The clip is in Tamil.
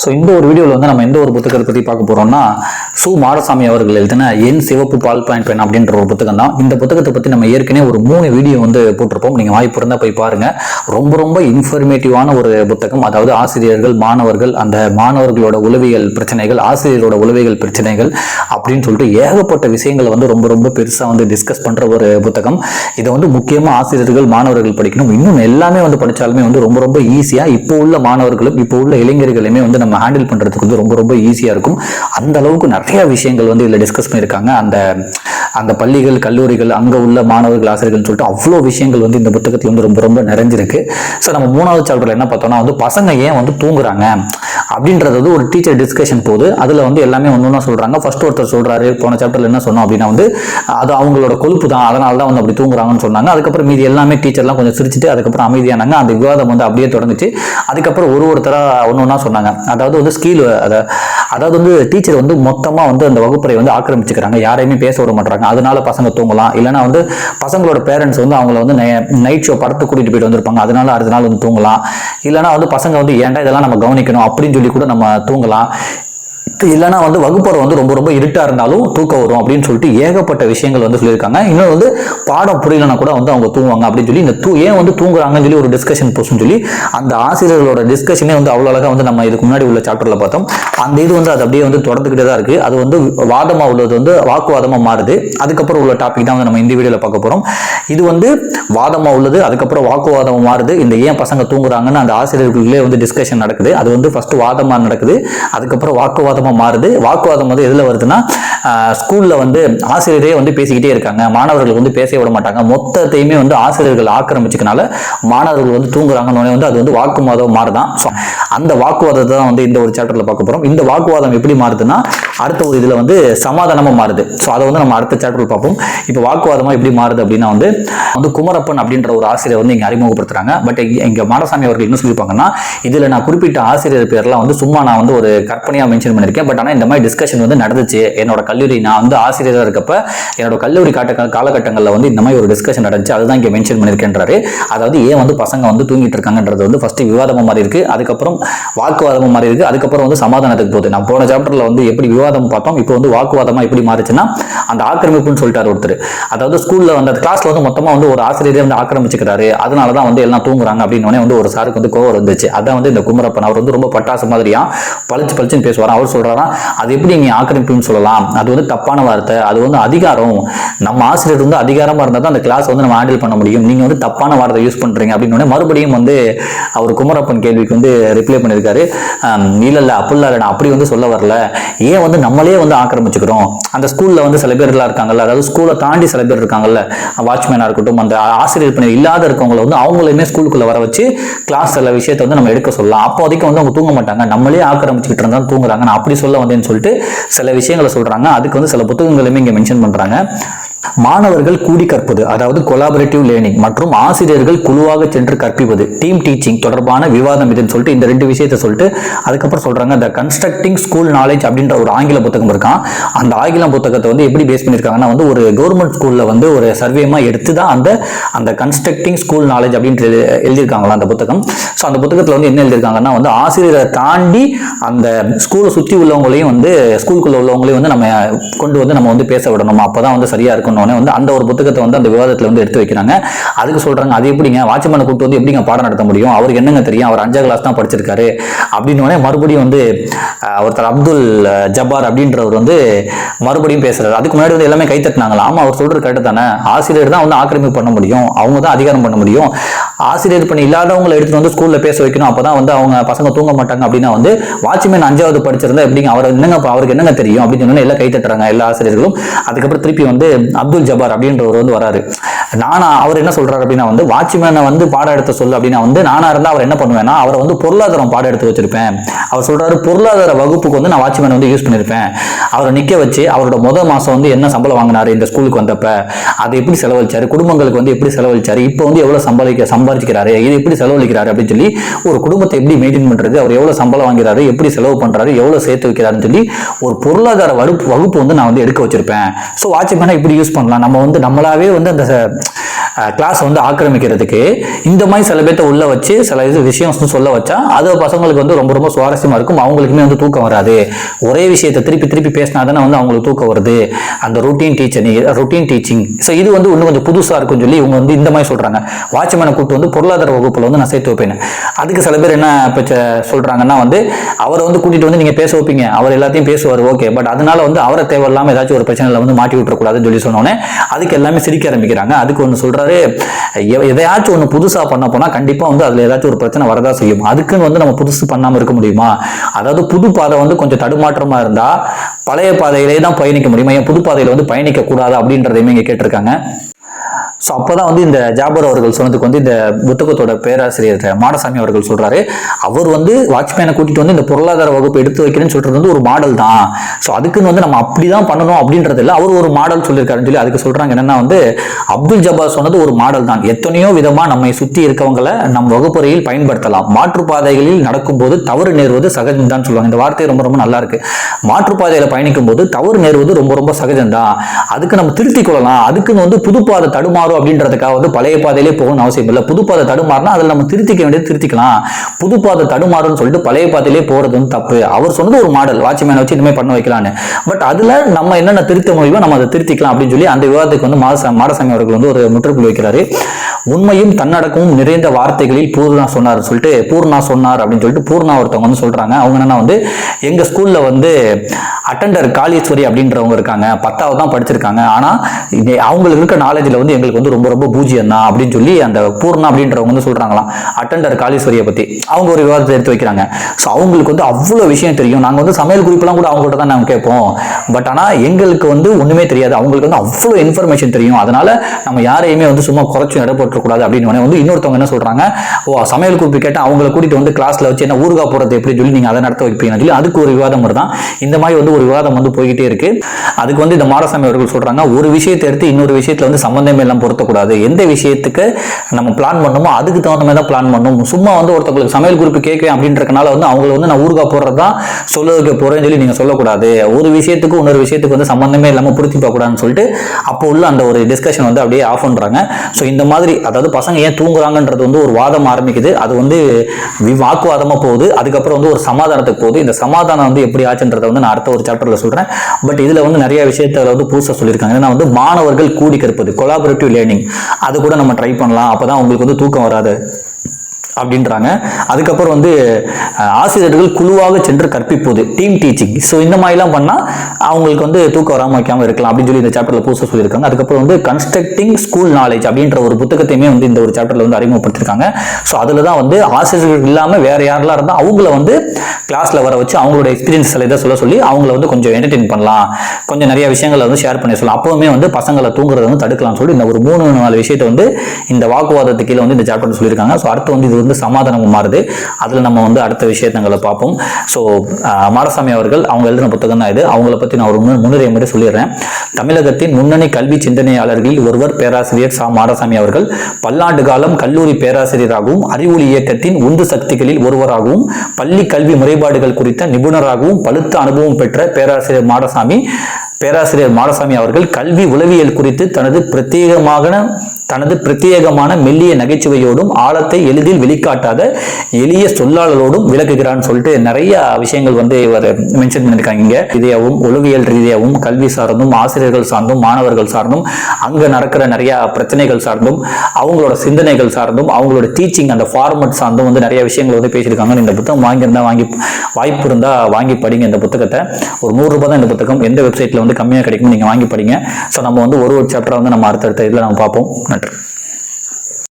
ஸோ இந்த ஒரு வீடியோவில் வந்து நம்ம எந்த ஒரு புத்தகத்தை பற்றி பார்க்க போகிறோம்னா சு மாடசாமி அவர்கள் எழுதின என் சிவப்பு பால் பாயிண்ட் பென் அப்படின்ற ஒரு புத்தகம் தான். இந்த புத்தகத்தை பற்றி நம்ம ஏற்கனவே ஒரு மூணு வீடியோ வந்து போட்டிருப்போம். நீங்கள் வாய்ப்பு இருந்தால் போய் பாருங்கள் ரொம்ப ரொம்ப இன்ஃபர்மேட்டிவான ஒரு புத்தகம். அதாவது ஆசிரியர்கள் மாணவர்கள் அந்த மாணவர்களோட உளவியல் பிரச்சனைகள் ஆசிரியரோட உளவியல் பிரச்சனைகள் அப்படின்னு சொல்லிட்டு ஏகப்பட்ட விஷயங்களை வந்து ரொம்ப ரொம்ப பெருசாக வந்து டிஸ்கஸ் பண்ணுற ஒரு புத்தகம். இதை வந்து முக்கியமாக ஆசிரியர்கள் மாணவர்கள் படிக்கணும். இன்னும் எல்லாமே வந்து படித்தாலுமே வந்து ரொம்ப ரொம்ப ஈஸியாக இப்போ உள்ள மாணவர்களும் இப்போ உள்ள இளைஞர்களுமே வந்து நம்ம ஹேண்டில் பண்ணுறதுக்கு வந்து ரொம்ப ரொம்ப ஈஸியாக இருக்கும். அந்த அளவுக்கு நிறைய விஷயங்கள் வந்து இதில் டிஸ்கஸ் பண்ணியிருக்காங்க. அந்த அந்த பள்ளிகள் கல்லூரிகள் அங்கே உள்ள மாணவர்கள் ஆசிரியர்கள்னு சொல்லிட்டு அவ்வளோ விஷயங்கள் வந்து இந்த புத்தகத்தில் வந்து ரொம்ப ரொம்ப நிறைஞ்சிருக்கு. ஸோ நம்ம மூணாவது சாப்டரில் என்ன பார்த்தோம்னா வந்து பசங்க ஏன் வந்து தூங்குறாங்க? அப்படின்றது வந்து ஒரு டீச்சர் டிஸ்கஷன் போகுது அதில் வந்து எல்லாமே ஒன்று ஒன்றா சொல்கிறாங்க ஃபர்ஸ்ட் ஒருத்தர் சொல்கிறாரு போன சாப்டரில் என்ன சொன்னோம் அப்படின்னா வந்து அது அவங்களோட கொழுப்பு தான். அதனால தான் வந்து அப்படி தூங்குறாங்கன்னு சொன்னாங்க. அதுக்கப்புறம் மீதி எல்லாமே டீச்சர்லாம் கொஞ்சம் சிரிச்சிட்டு அதுக்கப்புறம் அமைதியானாங்க. அந்த விவாதம் வந்து அப்படியே தொடங்குச்சு. அதுக்கப்புறம் ஒரு ஒருத்தராக ஒன்று ஒன்றா சொன்னாங்க. அதாவது வந்து ஸ்கீல் அதை அதாவது வந்து டீச்சர் வந்து மொத்தமாக வந்து அந்த வகுப்பறை வந்து ஆக்கிரமிச்சுக்கிறாங்க. யாரையுமே பேச விட மாட்டாங்க அதனால பசங்க தூங்கலாம். இல்லைன்னா வந்து பசங்களோட பேரண்ட்ஸ் வந்து அவங்கள வந்து நைட் ஷோ படத்தை கூட்டிகிட்டு போயிட்டு வந்திருப்பாங்க. அதனால அடுத்த நாள் வந்து தூங்கலாம். இல்லைன்னா வந்து பசங்க வந்து ஏன்டா இதெல்லாம் நம்ம கவனிக்கணும் அப்படின்னு சொல்லி கூட நம்ம தூங்கலாம். இல்லைன்னா வந்து வகுப்பறை வந்து ரொம்ப ரொம்ப இருட்டாக இருந்தாலும் தூக்கம் வரும் அப்படின்னு சொல்லிட்டு ஏகப்பட்ட விஷயங்கள் வந்து சொல்லியிருக்காங்க. இன்னொன்று வந்து பாடம் புரியலனா கூட வந்து அவங்க தூங்குவாங்க அப்படின்னு சொல்லி இந்த தூ ஏன் வந்து தூங்குறாங்கன்னு சொல்லி ஒரு டிஸ்கஷன் போச்சுன்னு சொல்லி அந்த ஆசிரியர்களோட டிஸ்கஷனே வந்து அவ்வளோ அழகாக வந்து நம்ம இதுக்கு முன்னாடி உள்ள சாப்டரில் பார்த்தோம். அந்த இது வந்து அது அப்படியே வந்து தொடர்ந்துக்கிட்டே தான் இருக்குது அது வந்து வாதமாக உள்ளது வந்து வாக்குவாதமாக மாறுது. அதுக்கப்புறம் உள்ள டாபிக் தான் வந்து நம்ம இந்த வீடியோவில் பார்க்க போகிறோம் இது வந்து வாதமாக உள்ளது அதுக்கப்புறம் வாக்குவாதமாக மாறுது. இந்த ஏன் பசங்க தூங்குறாங்கன்னு அந்த ஆசிரியர்களுக்குள்ளே வந்து டிஸ்கஷன் நடக்குது. அது வந்து ஃபஸ்ட்டு வாதமாக நடக்குது. அதுக்கப்புறம் வாக்குவாதமாக மாறுது. வாக்குவாதம் வந்து எதில் வருதுன்னா ஸ்கூலில் வந்து ஆசிரியரே வந்து பேசிக்கிட்டே இருக்காங்க. மாணவர்கள் வந்து பேச விட மாட்டாங்க. மொத்தத்தையுமே வந்து ஆசிரியர்கள் ஆக்கிரமிச்சுக்கனால மாணவர்கள் வந்து தூங்குறாங்கன்னு வந்து அது வந்து வாக்குவாதம் மாறுதான். ஸோ அந்த வாக்குவாதத்தை தான் வந்து இந்த ஒரு சாப்டரில் பார்க்க போகிறோம் இந்த வாக்குவாதம் எப்படி மாறுதுன்னா அடுத்த ஒரு இதில் வந்து சமாதானமாக மாறுது. ஸோ அதை வந்து நம்ம அடுத்த சாப்டரில் பார்ப்போம். இப்போ வாக்குவாதமாக எப்படி மாறுது அப்படின்னா வந்து வந்து குமரப்பன் அப்படின்ற ஒரு ஆசிரியர் வந்து இங்கே அறிமுகப்படுத்துறாங்க. பட் இங்கே மாடசாமி அவர்கள் என்ன சொல்லியிருப்பாங்கன்னா இதில் நான் குறிப்பிட்ட ஆசிரியர் பேர்லாம் வந்து சும்மா நான் வந்து ஒரு கற்பனையாக மென்ஷன் பண்ணியிருக்கேன் பட் ஆனால் இந்த மாதிரி டிஸ்கஷன் வந்து நடந்துச்சு. என்னோட கல்லூரி நான் வந்து ஆசிரியராக இருக்கப்ப என்னோட கல்லூரி காட்ட காலகட்டங்களில் வந்து இந்த மாதிரி ஒரு டிஸ்கஷன் நடந்துச்சு. அதுதான் இங்கே மென்ஷன் பண்ணியிருக்கேன்றாரு. அதாவது ஏன் வந்து பசங்க வந்து தூங்கிட்டு இருக்காங்கன்றது வந்து ஃபர்ஸ்ட் விவாதமாக மாறி இருக்கு. அதுக்கப்புறம் வாக்குவாதமாக மாறி இருக்கு. அதுக்கப்புறம் வந்து சமாதானத்துக்கு போகுது. நான் போன சாப்டரில் வந்து எப்படி விவாதம் பார்த்தோம். இப்போ வந்து வாக்குவாதமாக எப்படி மாறிச்சுன்னா அந்த ஆக்கிரமிப்புன்னு சொல்லிட்டாரு ஒருத்தர். அதாவது ஸ்கூலில் வந்து அந்த கிளாஸ்ல வந்து மொத்தமாக வந்து ஒரு ஆசிரியரே வந்து ஆக்கிரமிச்சுக்கிறாரு. அதனால தான் வந்து எல்லாம் தூங்குறாங்க அப்படின்னு உடனே வந்து ஒரு சாருக்கு வந்து கோவம் வந்துச்சு. அதான் வந்து இந்த குமரப்பன் அவர் வந்து ரொம்ப பட்டாசு மாதிரியா பழிச்சு பழிச்சுன்னு பேசுவார். அவர் சொல்றாராம் அது எப்படி நீங்க ஆக்கிரமிப்புன்னு சொல்லலாம்? அது வந்து தப்பான வார்த்தை. அது வந்து அதிகாரம். நம்ம ஆசிரியர் வந்து அதிகாரமா இருந்தால் தான் அந்த கிளாஸ் வந்து நம்ம ஹேண்டில் பண்ண முடியும். நீங்க வந்து தப்பான வார்த்தை யூஸ் பண்றீங்க அப்படின்னு மறுபடியும் வந்து அவர் குமரப்பன் கேள்விக்கு வந்து ரிப்ளை பண்ணியிருக்காரு. இல்லை இல்லை அப்படிலாம் இல்லை நான் அப்படி வந்து சொல்ல வரல. ஏன் வந்து நம்மளே வந்து ஆக்கிரமிச்சுக்கிறோம்? அந்த ஸ்கூல்ல வந்து சில பேர்லாம் இருக்காங்கல்ல அதாவது ஸ்கூலை தாண்டி சில பேர் இருக்காங்கல்ல வாட்ச்மேனா இருக்கட்டும் அந்த ஆசிரியர் பணி இல்லாத இருக்கவங்கள வந்து அவங்களையுமே ஸ்கூலுக்குள்ள வர வச்சு கிளாஸ் சில விஷயத்தை வந்து நம்ம எடுக்க சொல்லலாம். அப்போதைக்கு வந்து அவங்க தூங்க மாட்டாங்க. நம்மளே ஆக்கிரமிச்சுக்கிட்டு இருந்தா தூங்குறாங்க. நான் அப்படி சொல்ல வந்தேன்னு சொல்லிட்டு சில விஷயங்களை சொல்றாங்க. அதுக்கு வந்து சில புத்தகங்களுமே இங்க மென்ஷன் பண்றாங்க. மாணவர்கள் கூடி கற்பது அதாவது கொலாபரேட்டிவ் லேர்னிங் மற்றும் ஆசிரியர்கள் குழுவாக சென்று கற்பிப்பது டீம் டீச்சிங் தொடர்பான விவாதம் இதுன்னு சொல்லிட்டு இந்த ரெண்டு விஷயத்தை சொல்லிட்டு அதுக்கப்புறம் சொல்றாங்க. த கன்ஸ்ட்ரக்டிங் ஸ்கூல் நாலேஜ் அப்படின்ற ஒரு ஆங்கில புத்தகம் இருக்கான். அந்த ஆங்கில புத்தகத்தை வந்து எப்படி பேஸ் பண்ணியிருக்காங்கன்னா வந்து ஒரு கவர்மெண்ட் ஸ்கூலில் வந்து ஒரு சர்வேமா எடுத்து தான் அந்த அந்த கன்ஸ்ட்ரக்டிங் ஸ்கூல் நாலேஜ் அப்படின்ட்டு எழுதியிருக்காங்களா அந்த புத்தகம். ஸோ அந்த புத்தகத்தில் வந்து என்ன எழுதியிருக்காங்கன்னா வந்து ஆசிரியரை தாண்டி அந்த ஸ்கூலை சுற்றி உள்ளவங்களையும் வந்து ஸ்கூலுக்குள்ள உள்ளவங்களையும் வந்து நம்ம கொண்டு வந்து நம்ம வந்து பேச விடணும். அப்போ தான் வந்து சரியாக இருக்கணும். இருக்கணும்னு வந்து அந்த ஒரு புத்தகத்தை வந்து அந்த விவாதத்தில் வந்து எடுத்து வைக்கிறாங்க. அதுக்கு சொல்றாங்க அது எப்படிங்க? வாட்ச்மேனை கூப்பிட்டு வந்து எப்படிங்க பாடம் நடத்த முடியும்? அவருக்கு என்னங்க தெரியும்? அவர் அஞ்சாம் கிளாஸ் தான் படிச்சிருக்காரு. அப்படின்னு மறுபடியும் வந்து ஒருத்தர் அப்துல் ஜப்பார் அப்படின்றவர் வந்து மறுபடியும் பேசுறாரு. அதுக்கு முன்னாடி வந்து எல்லாமே கைத்தட்டினாங்களா ஆமா அவர் சொல்றது கரெக்ட் தானே. ஆசிரியர் தான் வந்து ஆக்கிரமிப்பு பண்ண முடியும். அவங்க தான் அதிகாரம் பண்ண முடியும். ஆசிரியர் பண்ணி இல்லாதவங்களை எடுத்துட்டு வந்து ஸ்கூல்ல பேச வைக்கணும். அப்பதான் வந்து அவங்க பசங்க தூங்க மாட்டாங்க அப்படின்னா வந்து வாட்ச்மேன் அஞ்சாவது படிச்சிருந்தா எப்படிங்க? அவர் என்னங்க அவருக்கு என்னங்க தெரியும்? அப்படின்னு சொன்னா எல்லாம் கைத்தட்டுறாங்க எல்லா ஆசிரியர்களும். அதுக்கப்புறம் திருப்பி வந்து அப்துல் அப்துல் ஜபார் அப்படின்றவர் வந்து வராரு. நானா அவர் என்ன சொல்றாரு அப்படின்னா வந்து வாட்ச்மேனை வந்து பாடம் எடுத்த சொல்லு அப்படின்னா வந்து நானா இருந்தா அவர் என்ன பண்ணுவேன்னா அவரை வந்து பொருளாதாரம் பாடம் எடுத்து வச்சிருப்பேன். அவர் சொல்றாரு பொருளாதார வகுப்புக்கு வந்து நான் வாட்ச்மேன் வந்து யூஸ் பண்ணியிருப்பேன் அவரை நிக்க வச்சு அவரோட முதல் மாசம் வந்து என்ன சம்பளம் வாங்கினாரு இந்த ஸ்கூலுக்கு வந்தப்ப அதை எப்படி செலவழிச்சாரு? குடும்பங்களுக்கு வந்து எப்படி செலவழிச்சாரு? இப்போ வந்து எவ்வளவு சம்பாதிக்க சம்பாதிக்கிறாரு? இது எப்படி செலவழிக்கிறாரு? அப்படின்னு சொல்லி ஒரு குடும்பத்தை எப்படி மெயின்டைன் பண்றது? அவர் எவ்வளவு சம்பளம் வாங்குறாரு? எப்படி செலவு பண்றாரு? எவ்வளவு சேர்த்து வைக்கிறாருன்னு சொல்லி ஒரு பொருளாதார வகுப்பு வகுப்பு வந்து நான் வந்து எடுக்க வச்சிருப்பேன். ஸோ வாட்ச்மேனை இப்படி யூஸ் பண்ண பண்ணலாம் நம்ம வந்து நம்மளாவே வந்து அந்த ச- கிளாஸ் வந்து ஆக்கிரமிக்கிறதுக்கு இந்த மாதிரி சில பேர்த்த உள்ள வச்சு சில இது விஷயம் சொல்ல வச்சா அது பசங்களுக்கு வந்து ரொம்ப ரொம்ப சுவாரஸ்யமா இருக்கும். அவங்களுக்குமே வந்து தூக்கம் வராது. ஒரே விஷயத்தை திருப்பி திருப்பி பேசினா தானே வந்து அவங்களுக்கு தூக்கம் வருது. அந்த routine teacher routine teaching so இது வந்து இன்னும் கொஞ்சம் புதுசா இருக்கும்னு சொல்லி இவங்க வந்து இந்த மாதிரி சொல்றாங்க. வாட்ச்மேனை கூப்பிட்டு வந்து பொருளாதார வகுப்புல வந்து நான் சேர்த்து வைப்பேன் அதுக்கு சில பேர் என்ன பிரச்ச- சொல்றாங்கன்னா வந்து அவரை வந்து கூட்டிட்டு வந்து நீங்க பேச வைப்பீங்க. அவர் எல்லாத்தையும் பேசுவார் ஓகே பட் அதனால வந்து அவரை தேவையில்லாம ஏதாச்சும் ஒரு பிரச்சனையில வந்து மாட்டி விட்டுறக்கூடாதுன்னு சொல்லி சொன்னோன்னே அதுக்கு எல்லாமே சிரிக்க ஆரம்பிக்கிறாங்க. அதுக்கு ஒன்று சொல்றாரு எதையாச்சும் ஒன்று புதுசா பண்ண போனா கண்டிப்பா வந்து அதுல ஏதாச்சும் ஒரு பிரச்சனை வரதா செய்யும். அதுக்குன்னு வந்து நம்ம புதுசு பண்ணாம இருக்க முடியுமா? அதாவது புது பாதை வந்து கொஞ்சம் தடுமாற்றமா இருந்தா பழைய பாதையிலே தான் பயணிக்க முடியுமா? ஏன் புது பாதையில வந்து பயணிக்க கூடாது அப்படின்றதையுமே இங்கே கேட்டிருக்காங்க. ஸோ அப்போதான் வந்து இந்த ஜாபர் அவர்கள் சொன்னதுக்கு வந்து இந்த புத்தகத்தோட பேராசிரியர் மாடசாமி அவர்கள் சொல்றாரு. அவர் வந்து வாட்ச்மேனை கூட்டிட்டு வந்து இந்த பொருளாதார வகுப்பு எடுத்து வைக்கிறேன்னு சொல்றது வந்து ஒரு மாடல் தான். ஸோ அதுக்குன்னு வந்து நம்ம அப்படிதான் பண்ணணும் அப்படின்றது இல்லை அவர் ஒரு மாடல் சொல்லியிருக்காருன்னு சொல்லி அதுக்கு சொல்றாங்க. என்னன்னா வந்து அப்துல் ஜபார் சொன்னது ஒரு மாடல் தான். எத்தனையோ விதமா நம்மை சுற்றி இருக்கவங்களை நம் வகுப்பறையில் பயன்படுத்தலாம். மாற்றுப்பாதைகளில் நடக்கும்போது தவறு நேர்வது சகஜம் தான் சொல்லுவாங்க. இந்த வார்த்தை ரொம்ப ரொம்ப நல்லா இருக்கு. மாற்றுப்பாதையில பயணிக்கும் போது தவறு நேர்வது ரொம்ப ரொம்ப சகஜம் தான் அதுக்கு நம்ம திருத்திக் கொள்ளலாம். அதுக்குன்னு வந்து புது பாதை தடுமாறும் அப்படின்றதுக்காக வந்து பழைய பாதையிலே போகணும்னு அவசியம் இல்லை. புது பாதை தடுமாறினா அதில் நம்ம திருத்திக்க வேண்டியது திருத்திக்கலாம். புது பாதை தடுமாறுன்னு சொல்லிட்டு பழைய பாதையிலே போகிறது வந்து தப்பு. அவர் சொன்னது ஒரு மாடல். வாட்ச்மேனை வச்சு இனிமேல் பண்ண வைக்கலான்னு பட் அதில் நம்ம என்னென்ன திருத்த முடியுமோ நம்ம அதை திருத்திக்கலாம் அப்படின்னு சொல்லி அந்த விவாதத்துக்கு வந்து மாத மாடசாமி அவர்கள் வந்து ஒரு முற்றுப்புள்ளி வைக்கிறாரு. உண்மையும் தன்னடக்கமும் நிறைந்த வார்த்தைகளில் பூர்ணா சொன்னார் சொல்லிட்டு பூர்ணா சொன்னார் அப்படின்னு சொல்லிட்டு பூர்ணா ஒருத்தவங்க வந்து சொல்றாங்க. அவங்க என்னன்னா வந்து எங்க ஸ்கூல்ல வந்து அட்டண்டர் காளீஸ்வரி அப்படின்றவங்க இருக்காங்க. பத்தாவது தான் படிச்சிருக்காங்க. ஆனா அவங்களுக்கு இருக்க நாலேஜ்ல வந்து எங்களுக்கு வந்து ரொம்ப ரொம்ப பூஜ்யம் தான் அப்படின்னு சொல்லி அந்த பூர்ணா அப்படின்றவங்க வந்து சொல்றாங்களாம். அட்டண்டர் காளீஸ்வரியை பத்தி. அவங்க ஒரு விவாதத்தை எடுத்து வைக்கிறாங்க. ஸோ அவங்களுக்கு வந்து அவ்வளோ விஷயம் தெரியும். நாங்க வந்து சமையல் குறிப்பெல்லாம் கூட அவங்கள்ட்ட தான் நாங்கள் கேட்போம். பட் ஆனால் எங்களுக்கு வந்து ஒண்ணுமே தெரியாது. அவங்களுக்கு வந்து அவ்வளோ இன்ஃபர்மேஷன் தெரியும். அதனால நம்ம யாரையுமே வந்து சும்மா குறைச்சும் எடை போட்டுறக்கூடாது அப்படின்னு வந்து இன்னொருத்தவங்க என்ன சொல்றாங்க? ஓ சமையல் குறிப்பு கேட்டால் அவங்கள கூட்டிட்டு வந்து கிளாஸ்ல வச்சு என்ன ஊருகா போடுறது எப்படி சொல்லி நீங்க அதை நடத்த வைப்பீங்கன்னு சொல்லி அதுக்கு ஒரு விவாதம் வருதான். இந்த மாதிரி வந்து ஒரு விவாதம் வந்து போய்கிட்டே இருக்கு. அதுக்கு வந்து இந்த மாடசாமி அவர்கள் சொல்றாங்க ஒரு விஷயத்தை எடுத்து இன்னொரு விஷயத்துல வந்து சம்பந்தமே எல்லாம் பொருத்தக்கூடாது எந்த விஷயத்துக்கு நம்ம பிளான் பண்ணணுமோ அதுக்கு தகுந்த மாதிரி தான் பிளான் பண்ணணும் சும்மா வந்து ஒருத்தவங்களுக்கு சமையல் குறிப்பு கேட்குறேன் அப்படின்றதுனால வந்து அவங்களை வந்து நான் ஊருகா போடுறது தான் சொல்ல வைக்க போறேன்னு சொல்லி நீங்க சொல்லக்கூடாது. ஒரு விஷயத்துக்கு இன்னொரு விஷயத்துக்கு வந்து சம்பந்தமே இல்லாம பொருத்தி கூடாதுன்னு சொல்லிட்டு அப்போ உள்ள அந்த ஒரு டிஸ்கஷன் வந்து அப்படியே ஆஃப் பண்றாங்க. ஸோ இந்த மாதிரி அதாவது பசங்க ஏன் தூங்குறாங்கன்றது வந்து ஒரு வாதம் ஆரம்பிக்குது. அது வந்து வாக்குவாதமா போகுது. அதுக்கப்புறம் வந்து ஒரு சமாதானத்துக்கு போகுது. இந்த சமாதானம் வந்து எப்படி ஆச்சுன்றதை வந்து நான் அடுத்த ஒரு சாப்டர்ல சொல்றேன். பட் இதுல வந்து நிறைய விஷயத்த வந்து புதுசா சொல்லியிருக்காங்க. ஏன்னா வந்து மாணவர்கள் கூடி கற்பது கொலாபரேட்டிவ் லேர்னிங் அது கூட நம்ம ட்ரை பண்ணலாம். அப்போதான் உங்களுக்கு வந்து தூக்கம் வராது. அப்படின்றாங்க. அதுக்கப்புறம் வந்து ஆசிரியர்கள் குழுவாக சென்று கற்பிப்போது. டீம் டீச்சிங் ஸோ இந்த மாதிரிலாம் பண்ணால் அவங்களுக்கு வந்து தூக்கம் வராமல் வைக்காமல் இருக்கலாம் அப்படின்னு சொல்லி இந்த சாப்டரில் புதுசாக சொல்லியிருக்காங்க. அதுக்கப்புறம் வந்து கன்ஸ்ட்ரக்டிங் ஸ்கூல் நாலேஜ் அப்படின்ற ஒரு புத்தகத்தையுமே வந்து இந்த ஒரு சாப்டரில் வந்து அறிமுகப்படுத்திருக்காங்க ஸோ அதில் தான் வந்து ஆசிரியர்கள் இல்லாமல் வேறு யாரெல்லாம் இருந்தால் அவங்கள வந்து கிளாஸில் வர வச்சு அவங்களோட எக்ஸ்பீரியன்ஸ் இதை சொல்ல சொல்லி அவங்கள வந்து கொஞ்சம் என்டர்டெயின் பண்ணலாம். கொஞ்சம் நிறைய விஷயங்களை வந்து ஷேர் பண்ணி சொல்லலாம். அப்போவுமே வந்து பசங்களை தூங்குறத வந்து தடுக்கலாம் சொல்லி இந்த ஒரு மூணு நாலு விஷயத்தை வந்து இந்த வாக்குவாதத்துக்கு கீழே வந்து இந்த சாப்டர் சொல்லியிருக்காங்க. ஸோ அடுத்து வந்து இது வந்து சமாதானம் மாறுது. அதில் நம்ம வந்து அடுத்த விஷயத்தங்களை பார்ப்போம். ஸோ மாடசாமி அவர்கள் அவங்க எழுதின புத்தகம் தான் இது. அவங்கள பற்றி நான் ஒரு முன் முன்னுரை முறை சொல்லிடுறேன். தமிழகத்தின் முன்னணி கல்வி சிந்தனையாளர்களில் ஒருவர் பேராசிரியர் சா. மாடசாமி அவர்கள். பல்லாண்டு காலம் கல்லூரி பேராசிரியராகவும் அறிவொளி இயக்கத்தின் உந்து சக்திகளில் ஒருவராகவும் பள்ளி கல்வி முறைப்பாடுகள் குறித்த நிபுணராகவும் பழுத்த அனுபவம் பெற்ற பேராசிரியர் மாடசாமி பேராசிரியர் மாடசாமி அவர்கள் கல்வி உளவியல் குறித்து தனது பிரத்யேகமான தனது பிரத்யேகமான மெல்லிய நகைச்சுவையோடும் ஆழத்தை எளிதில் வெளிக்காட்டாத எளிய சொல்லாளரோடும் விளக்குகிறான்னு சொல்லிட்டு நிறைய விஷயங்கள் வந்து இவர் மென்ஷன் பண்ணியிருக்காங்க இங்க. ரீதியாகவும் உளவியல் ரீதியாகவும் கல்வி சார்ந்தும் ஆசிரியர்கள் சார்ந்தும் மாணவர்கள் சார்ந்தும் அங்கே நடக்கிற நிறையா பிரச்சனைகள் சார்ந்தும் அவங்களோட சிந்தனைகள் சார்ந்தும் அவங்களோட டீச்சிங் அந்த ஃபார்மட் சார்ந்தும் வந்து நிறைய விஷயங்கள் வந்து பேசியிருக்காங்க. இந்த புத்தகம் வாங்கியிருந்தா வாங்கி வாய்ப்பு இருந்தால் வாங்கி படிங்க இந்த புத்தகத்தை. ஒரு நூறு ரூபாய் தான் இந்த புத்தகம். எந்த வெப்சைட்டில் வந்து கம்மியாக கிடைக்கும் நீங்க வாங்கி படிங்க. ஸோ நம்ம வந்து ஒரு ஒரு சாப்டரை வந்து நம்ம அடுத்தடுத்த இதில் நம்ம பார்ப்போம். நன்றி.